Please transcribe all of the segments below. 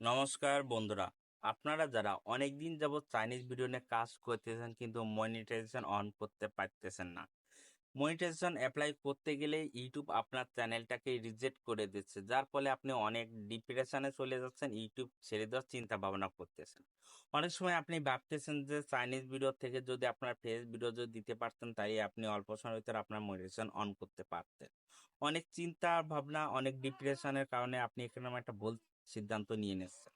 নমস্কার বন্ধুরা। আপনারা যারা অনেক দিন যাবত চাইনিজ ভিডিও নিয়ে কাজ করতেছেন কিন্তু মনিটাইজেশন অন করতে পারতেছেন না। মনিটাইজেশন অ্যাপ্লাই করতে গেলে ইউটিউব আপনার চ্যানেলটাকে রিজেক্ট করে দিচ্ছে, যার ফলে আপনি অনেক ডিপ্রেশনে চলে যাচ্ছেন ইউটিউব ছেড়ে দেওয়ার চিন্তা ভাবনা করতেছেন। অনেক সময় আপনি ভাবতেছেন যে চাইনিজ ভিডিও থেকে যদি আপনার ফেস ভিডিও যদি দিতে পারতেন তাই আপনি অল্প সময়ের ভিতরে আপনার মনিটাইজেশন অন করতে পারতেন। অনেক চিন্তা ভাবনা অনেক ডিপ্রেশনের কারণে আপনি এখানে একটা ভুল সিদ্ধান্ত নিয়ে নিচ্ছেন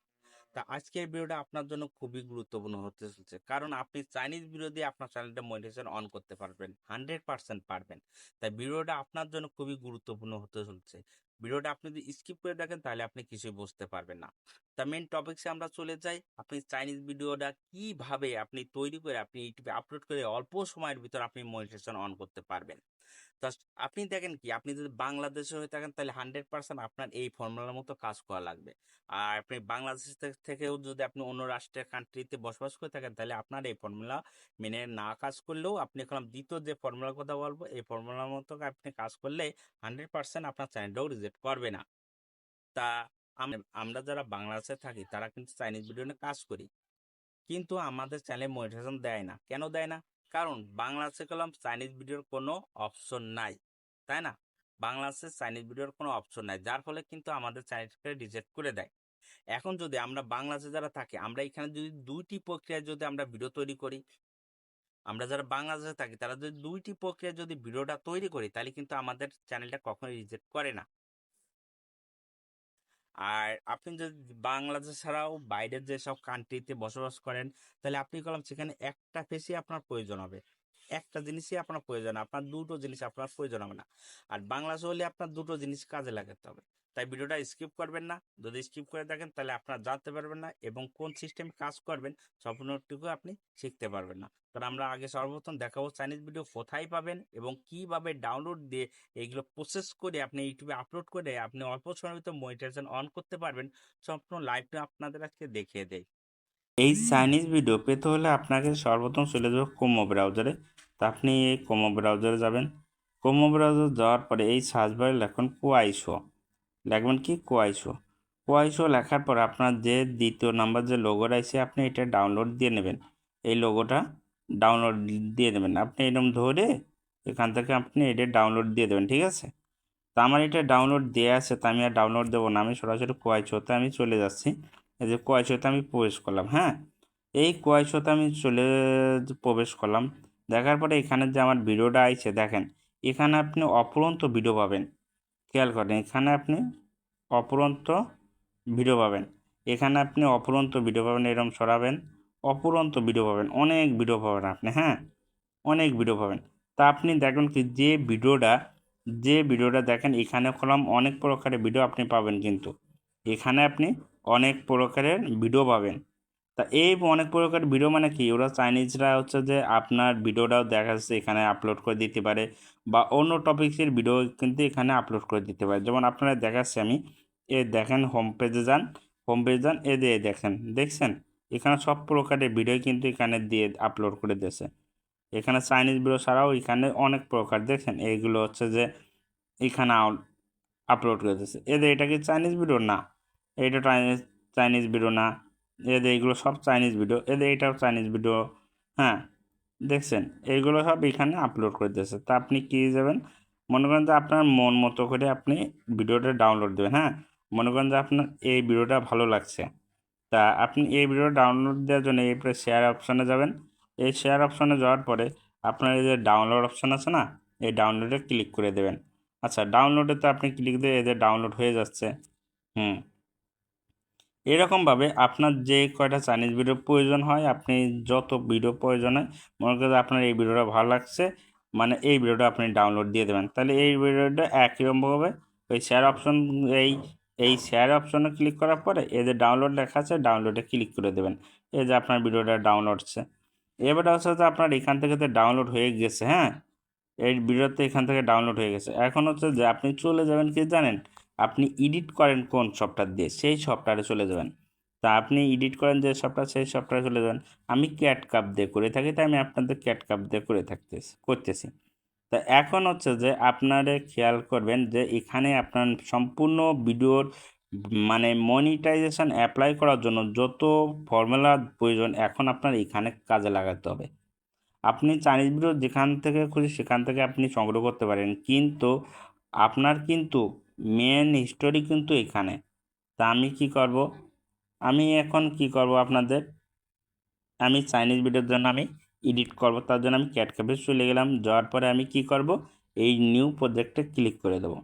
তা আজকের ভিডিওটা আপনার জন্য খুবই গুরুত্বপূর্ণ হতে চলছে। কারণ আপনি চাইনিজ বিরোধী আপনার চ্যানেলটা মনিটাইজেশন অন করতে পারবেন হান্ড্রেড পারসেন্ট পারবেন। তাই ভিডিওটা আপনার জন্য খুবই গুরুত্বপূর্ণ হতে চলছে। ভিডিওটা আপনি যদি স্কিপ করে দেখেন, তাহলে আপনি কিছুই বুঝতে পারবেন না। তা মেন টপিকসে আমরা চলে যাই। আপনি চাইনিজ ভিডিওটা কীভাবে আপনি তৈরি করে আপনি ইউটিউবে আপলোড করে অল্প সময়ের ভিতর আপনি মনিটাইজেশন অন করতে পারবেন? তা আপনি দেখেন কি, আপনি যদি বাংলাদেশে হয়ে থাকেন, তাহলে হান্ড্রেড পার্সেন্ট আপনার এই ফর্মুলার মতো কাজ করা লাগবে। আর আপনি বাংলাদেশ থেকেও যদি আপনি অন্য রাষ্ট্রের কান্ট্রিতে বসবাস করে থাকেন, তাহলে আপনার এই ফর্মুলা মেনে না কাজ করলেও আপনি এখন দ্বিতীয় যে ফর্মুলার কথা বলব, এই ফর্মুলার মতো আপনি কাজ করলে হান্ড্রেড পার্সেন্ট আপনার চ্যানেলটাও রিজেক্ট করবে না। তা আম- আমরা যারা বাংলাদেশে থাকি, তারা কিন্তু চাইনিজ ভিডিও নিয়ে কাজ করি। কিন্তু আমাদের চ্যানেলে মনিটাইজেশন দেয় না। কেন দেয় না? কারণ বাংলাদেশে কলম চাইনিজ ভিডিওর কোনো অপশন নাই। তাই না? বাংলাদেশে চাইনিজ ভিডিওর কোনো অপশন নাই। যার ফলে কিন্তু আমাদের চ্যানেলটাকে রিজেক্ট করে দেয়। এখন যদি আমরা বাংলাদেশে যারা থাকি, আমরা এখানে যদি দুইটি প্রক্রিয়ায় যদি আমরা ভিডিও তৈরি করি, আমরা যারা বাংলাদেশে থাকি, তারা যদি দুইটি প্রক্রিয়ায় যদি ভিডিওটা তৈরি করি, তাহলে কিন্তু আমাদের চ্যানেলটা কখনোই রিজেক্ট করে না। আর আপনি যদি বাংলাদেশ ছাড়াও বাইরের যেসব কান্ট্রিতে বসবাস করেন, তাহলে আপনি কলম সেখানে একটা ফেসি আপনার প্রয়োজন হবে। একটা জিনিসই আপনার প্রয়োজন। আপনার দুটো জিনিস আপনার প্রয়োজন হবে না। আর বাংলাদেশ হলে আপনার দুটো জিনিস কাজে লাগাতে হবে। তাই ভিডিওটা স্কিপ করবেন না। যদি স্কিপ করে দেখেন, তাহলে আপনার জানতে পারবেন না এবং কোন সিস্টেমে কাজ করবেন সম্পূর্ণটুকু আপনি শিখতে পারবেন না। কারণ আমরা আগে সর্বপ্রথম দেখাবো চাইনিজ ভিডিও কোথায় পাবেন এবং কীভাবে ডাউনলোড দিয়ে এইগুলো প্রসেস করে আপনি ইউটিউবে আপলোড করে আপনি অল্প সময়ের ভিতর মনিটাইজেশন অন করতে পারবেন, সম্পূর্ণ লাইভটা আপনাদের আজকে দেখিয়ে দেয় এই চাইনিজ ভিডিও পেতে হলে আপনাকে সর্বপ্রথম চলে যাব কোমো ব্রাউজারে তা আপনি এই কোমো ব্রাউজারে যাবেন কোমো ব্রাউজার যাওয়ার পরে এই সার্চ বারে লিখুন কোয়াইশো লিখবেন কি কোয়াইশো কোয়াইশো লেখার পর আপনার যে দ্বিতীয় নাম্বার যে লোগোটা আছে, আপনি এটা ডাউনলোড দিয়ে নেবেন। এই লোগোটা ডাউনলোড দিয়ে দেবেন। আপনি এরকম ধরে এখান থেকে আপনি এটা ডাউনলোড দিয়ে দেবেন, ঠিক আছে? তা আমার এটা ডাউনলোড দেওয়া আছে, তা আমি আর ডাউনলোড দেবো না। আমি সরাসরি কোয়াইশোতে আমি চলে যাচ্ছি। এই যে কোয়াইশোতে আমি প্রবেশ করলাম হ্যাঁ? এই কোয়াইশোতে আমি চলে প্রবেশ করলাম। দেখার পরে এখানে যে আমার ভিডিওটা আইছে, দেখেন, এখানে আপনি অপরন্ত ভিডিও পাবেন। খেয়াল করেন, এখানে আপনি অপরন্ত ভিডিও পাবেন। এখানে আপনি অপরন্ত ভিডিও পাবেন এরকম সরাবেন অপরন্ত ভিডিও পাবেন, অনেক ভিডিও পাবেন আপনি হ্যাঁ? অনেক ভিডিও পাবেন। তা আপনি দেখুন কি, যে ভিডিওটা যে ভিডিওটা দেখেন, এখানে কলম অনেক প্রকারের ভিডিও আপনি পাবেন কিন্তু। এখানে আপনি অনেক প্রকারের ভিডিও পাবেন। তা এই অনেক প্রকার ভিডিও মানে কি, ওরা চাইনিজরা হচ্ছে যে আপনার ভিডিওটাও দেখা যাচ্ছে এখানে আপলোড করে দিতে পারে বা অন্য টপিক্সের ভিডিও কিন্তু এখানে আপলোড করে দিতে পারে। যেমন আপনারা দেখাচ্ছি আমি, এ দেখেন হোম পেজে যান হোম পেজে যান, এ দিয়ে দেখেন, দেখছেন? এখানে সব প্রকারের ভিডিও কিন্তু এখানে দিয়ে আপলোড করে দিয়েছে। এখানে চাইনিজ ভিডিও ছাড়াও এখানে অনেক প্রকার, দেখছেন? এইগুলো হচ্ছে যে এখানে আপলোড করে দিয়েছে। এদের এটা কি চাইনিজ ভিডিও না। এটা চাইনিজ ভিডিও না। এদের এইগুলো সব চাইনিজ ভিডিও এদের এটাও চাইনিজ ভিডিও হ্যাঁ? দেখছেন? এইগুলো সব এখানে আপলোড করে দিয়েছে। তা আপনি কী যাবেন? মনে করেন যে আপনার মন মতো করে আপনি ভিডিওটা ডাউনলোড দেবেন হ্যাঁ? মনে করেন যে আপনার এই ভিডিওটা ভালো লাগছে। তা আপনি এই ভিডিও ডাউনলোড দেওয়ার জন্য এরপরে শেয়ার অপশানে যাবেন। এই শেয়ার অপশানে যাওয়ার পরে আপনার এই যে ডাউনলোড অপশান আছে না, এই ডাউনলোডে ক্লিক করে দেবেন। আচ্ছা ডাউনলোডে তো আপনি ক্লিক দিয়ে এদের ডাউনলোড হয়ে যাচ্ছে। হুম। এরকমভাবে আপনার যে কয়টা চাইনিজ ভিডিও প্রয়োজন হয়, আপনি যত ভিডিও প্রয়োজন হয়, মনে করেন আপনার এই ভিডিওটা ভালো লাগছে মানে এই ভিডিওটা আপনি ডাউনলোড দিয়ে দেবেন। তাহলে এই ভিডিওটা একইরকমভাবে ওই শেয়ার অপশন এই এই শেয়ার অপশনে ক্লিক করার পরে এই যে ডাউনলোড লেখা আছে ডাউনলোডে ক্লিক করে দেবেন। এই যে আপনার ভিডিওটা ডাউনলোড হচ্ছে। এবারে হচ্ছে যে আপনার এখান থেকে তো ডাউনলোড হয়ে গেছে হ্যাঁ? এই ভিডিওতে এখান থেকে ডাউনলোড হয়ে গেছে। এখন হচ্ছে যে আপনি চলে যাবেন কি জানেন? আপনি এডিট করেন কোন সফটওয়্যার দিয়ে, সেই সফটওয়্যারে চলে যাবেন। তা আপনি এডিট করেন যে সফটওয়্যার, সেই সফটওয়্যারে চলে যাবেন। আমি ক্যাট কাপ দিয়ে করে থাকি, তাই আমি আপনাদের ক্যাট কাপ দিয়ে করে থাকতেছি করতেছি। তা এখন হচ্ছে যে আপনারা খেয়াল করবেন যে এখানে আপনার সম্পূর্ণ ভিডিওর মানে মনিটাইজেশন অ্যাপ্লাই করার জন্য যত ফর্মুলা প্রয়োজন এখন আপনার এখানে কাজে লাগাতে হবে। আপনি চাইনিজ ভিডিও যেখান থেকে খুশি সেখান থেকে আপনি সংগ্রহ করতে পারেন। কিন্তু আপনার কিন্তু মেন হিস্টোরি কিন্তু এখানে। তা আমি কি করব? আমি এখন কি করব আপনাদের? আমি চাইনিজ ভিডিওর জন্য আমি এডিট করব, তার জন্য আমি ক্যাট ক্যাপে চলে গেলাম। যাওয়ার পরে আমি কি করব? এই নিউ প্রজেক্টে ক্লিক করে দেবো।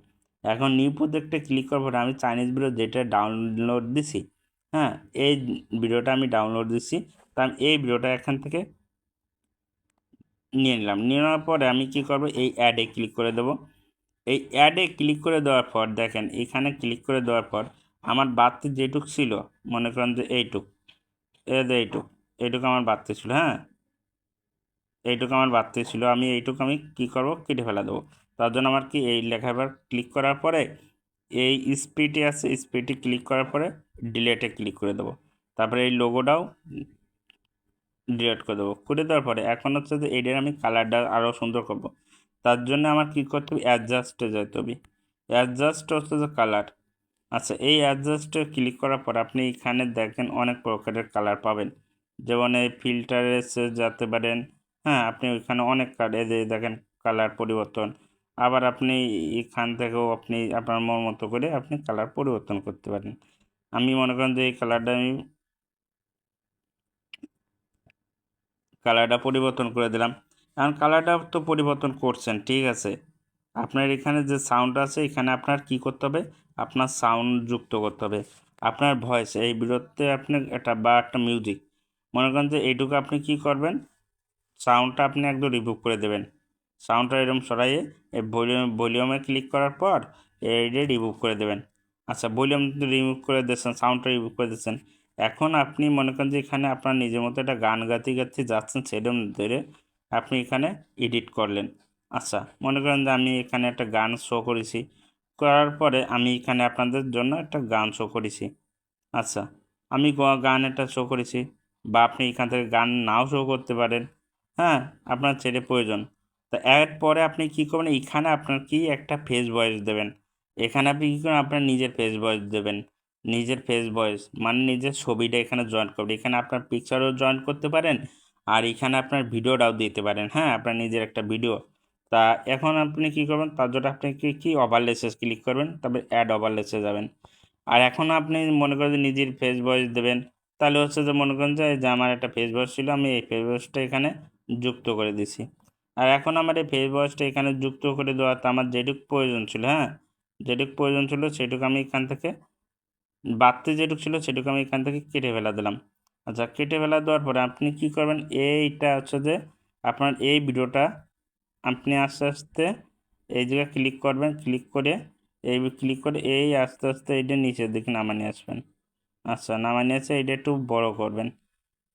এখন নিউ প্রজেক্টে ক্লিক করার পরে আমি চাইনিজ ভিডিও যেটা ডাউনলোড দিছি হ্যাঁ এই ভিডিওটা আমি ডাউনলোড দিচ্ছি তা আমি এই ভিডিওটা এখান থেকে নিয়ে নিলাম। নিয়ে নেওয়ার পরে আমি কি করব? এই অ্যাডে ক্লিক করে দেবো। এই অ্যাডে ক্লিক করে দেওয়ার পর, দেখেন এখানে ক্লিক করে দেওয়ার পর, আমার বাড়তি যেটুক ছিল, মনে করেন যে এইটুক এ যে এইটুক, এইটুকু আমার বাড়তি ছিল হ্যাঁ? এইটুকু আমার বাড়তি ছিল, আমি এইটুকু আমি কী করব? কেটে ফেলা দেবো। তার জন্য আমার কি এই লেখাবার ক্লিক করার পরে, এই স্পিডে আছে স্পিডে ক্লিক করার পরে ডিলেটে ক্লিক করে দেবো। তারপরে এই লোগোটাও ডিলেট করে দেবো। করে দেওয়ার পরে এখন হচ্ছে যে এইটার আমি কালারটা আরও সুন্দর করব। তার জন্য আমার কী করতে হবে? অ্যাডজাস্টে যেতে হবে। অ্যাডজাস্ট হচ্ছে যে কালার আচ্ছা এই অ্যাডজাস্টে ক্লিক করার পর আপনি এখানে দেখেন অনেক প্রকারের কালার পাবেন। যেমন এই ফিল্টারে যেতে পারেন। হ্যাঁ আপনি ওইখানে অনেক কালার যে দেখেন কালার পরিবর্তন। আবার আপনি এখান থেকেও আপনি আপনার মন মতো করে আপনি কালার পরিবর্তন করতে পারেন। আমি মনে করেন যে এই কালারটা আমি কালারটা পরিবর্তন করে দিলাম। এখন কালারটা তো পরিবর্তন করছেন, ঠিক আছে? আপনার এখানে যে সাউন্ড আছে, এখানে আপনার কি করতে হবে? আপনার সাউন্ড যুক্ত করতে হবে। আপনার ভয়েস এই বিরতে আপনি একটা, বা একটা মিউজিক মনে করেন যে এইটুকু আপনি কি করবেন? সাউন্ডটা আপনি একদম রিমুভ করে দেবেন। সাউন্ডটা এরকম সরাইয়ে, এই ভলিউম ভলিউমে ক্লিক করার পর, এইটা রিমুভ করে দেবেন। আচ্ছা ভলিউম রিমুভ করে দিয়েছেন সাউন্ডটা রিমুভ করে দিয়েছেন। এখন আপনি মনে করেন যে এখানে আপনার নিজের মতো একটা গান গাতে গাতে যাচ্ছেন, সেরকম ধরে আপনি এখানে এডিট করলেন। আচ্ছা মনে করেন যে আমি এখানে একটা গান শো করেছি। করার পরে আমি এখানে আপনাদের জন্য একটা গান শো করেছি। আচ্ছা আমি গান একটা শো করেছি বা আপনি এখান থেকে গান নাও শো করতে পারেন। হ্যাঁ আপনার ছেলে প্রয়োজন। তো এর পরে আপনি কী করবেন? এখানে আপনার কি একটা ফেস ভয়েস দেবেন। এখানে আপনি কী করবেন? আপনার নিজের ফেস ভয়েস দেবেন। নিজের ফেস ভয়েস মানে নিজের ছবিটা এখানে জয়েন করবেন। এখানে আপনার পিকচারও জয়েন করতে পারেন। আর এখানে আপনার ভিডিওটাও দিতে পারেন। হ্যাঁ আপনার নিজের একটা ভিডিও। তা এখন আপনি কী করবেন? তার জন্য আপনি কি কি ওভারলেসে ক্লিক করবেন? তারপরে অ্যাড ওভারলেসে যাবেন। আর এখন আপনি মনে করেন যে নিজের ফেস ভয়েস দেবেন। তাহলে হচ্ছে যে মনে করেন যে আমার একটা ফেস ভয়েস ছিল, আমি এই ফেস ভয়েসটা এখানে যুক্ত করে দিছি। আর এখন আমার এই ফেস ভয়েসটা এখানে যুক্ত করে দেওয়া দেওয়াতে আমার যেটুকু প্রয়োজন ছিল হ্যাঁ? যেটুকু প্রয়োজন ছিল সেটুকু আমি এখান থেকে, বাড়তি যেটুকু ছিল সেটুকু আমি এখান থেকে কেটে ফেলা দিলাম। আচ্ছা কেটে ফেলা দেওয়ার পরে আপনি কি করবেন? এইটা হচ্ছে যে আপনার এই ভিডিওটা আপনি আস্তে আস্তে এই জায়গায় ক্লিক করবেন। ক্লিক করে এই ক্লিক করে এই আস্তে আস্তে এইটা নিচের দিকে নামানি আসবেন। আচ্ছা নামানি আসে এইটা একটু বড় করবেন।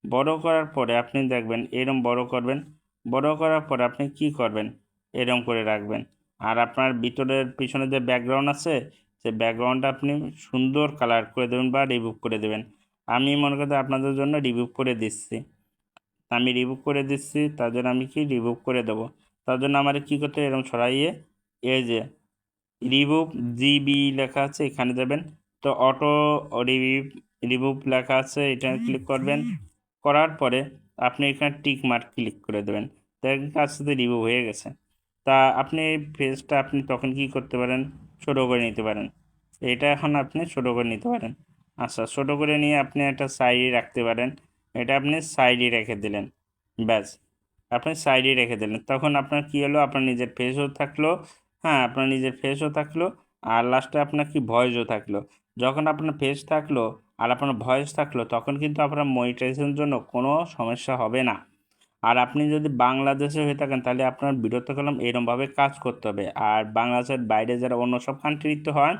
বড় করার পরে আপনি দেখবেন এরম বড় করবেন। বড় করার পরে আপনি কি করবেন? এরম করে রাখবেন। আর আপনার ভিতরের পিছনে যে ব্যাকগ্রাউন্ড আছে, সে ব্যাকগ্রাউন্ডটা আপনি সুন্দর কালার করে দেবেন বা রিমুভ করে দেবেন। আমি মনে করি আপনাদের জন্য রিমুভ করে দিচ্ছি। আমি রিমুভ করে দিচ্ছি তার জন্য আমি কি রিমুভ করে দেবো? তার জন্য আমার কী করতে হবে? এরকম সরাইয়ে এই যে রিমুভ জিবি লেখা আছে এখানে যাবেন। তো অটো রিভিভ রিমুভ লেখা আছে এটা ক্লিক করবেন। করার পরে আপনি এখানে টিক মার্ক ক্লিক করে দেবেন। দেখেন কাজ সাথে রিমুভ হয়ে গেছে। তা আপনি এই ফেসটা আপনি তখন কি করতে পারেন? ছোটো করে নিতে পারেন। এটা এখন আপনি ছোটো করে নিতে পারেন। আচ্ছা ছোটো করে নিয়ে আপনি একটা সাইডে রাখতে পারেন। এটা আপনি সাইডে রেখে দিলেন। ব্যাস, আপনি সাইডে রেখে দিলেন। তখন আপনার কী হলো? আপনার নিজের ফেসও থাকল। হ্যাঁ আপনার নিজের ফেসও থাকল। আর লাস্টে আপনার কি ভয়েসও থাকল। যখন আপনার ফেস থাকল আর আপনার ভয়েস থাকল, তখন কিন্তু আপনার মনিটাইজেশনের জন্য কোনো সমস্যা হবে না। আর আপনি যদি বাংলাদেশে হয়ে থাকেন, তাহলে আপনার বিরত কলম এরমভাবে কাজ করতে হবে। আর বাংলাদেশের বাইরে যারা অন্য সব কান্ট্রিতে হন,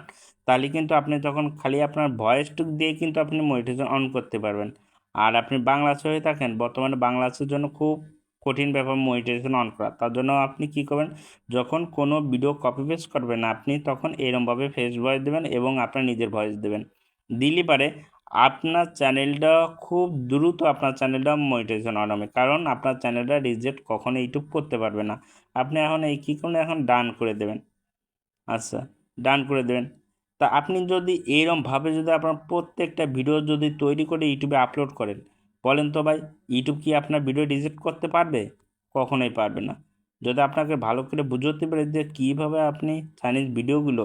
তাহলে কিন্তু আপনি তখন খালি আপনার ভয়েসটুক দিয়ে কিন্তু আপনি মনিটাইজেশন অন করতে পারবেন। আর আপনি বাংলাদেশে হয়ে থাকেন, বর্তমানে বাংলাদেশের জন্য খুব কঠিন ব্যাপার মনিটাইজেশন অন করা। তার জন্য আপনি কি করবেন, যখন কোনো ভিডিও কপি পেস্ট করবেন, আপনি তখন এরমভাবে ফেস ভয়েস দেবেন এবং আপনার নিজের ভয়েস দেবেন। দিলে পারে আপনার চ্যানেলটা খুব দ্রুত আপনার চ্যানেলটা মনিটাইজেশন অন হবে কারণ আপনার চ্যানেলটা রিজেক্ট কখনো ইউটিউব করতে পারবে না। আপনি এখন এই কী করুন এখন ডান করে দেবেন। আচ্ছা ডান করে দেবেন। তা আপনি যদি এইরকমভাবে যদি আপনার প্রত্যেকটা ভিডিও যদি তৈরি করে ইউটিউবে আপলোড করেন, বলেন তো ভাই ইউটিউব কি আপনার ভিডিও রিজেক্ট করতে পারবে? কখনোই পারবে না। যদি আপনাকে ভালো করে বুঝতে পারে যে কীভাবে আপনি চাইনিজ ভিডিওগুলো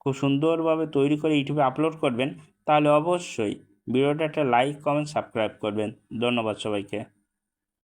খুব সুন্দরভাবে তৈরি করে ইউটিউবে আপলোড করবেন, তাহলে অবশ্যই ভিডিওটা একটা লাইক কমেন্ট সাবস্ক্রাইব করবেন। ধন্যবাদ সবাইকে।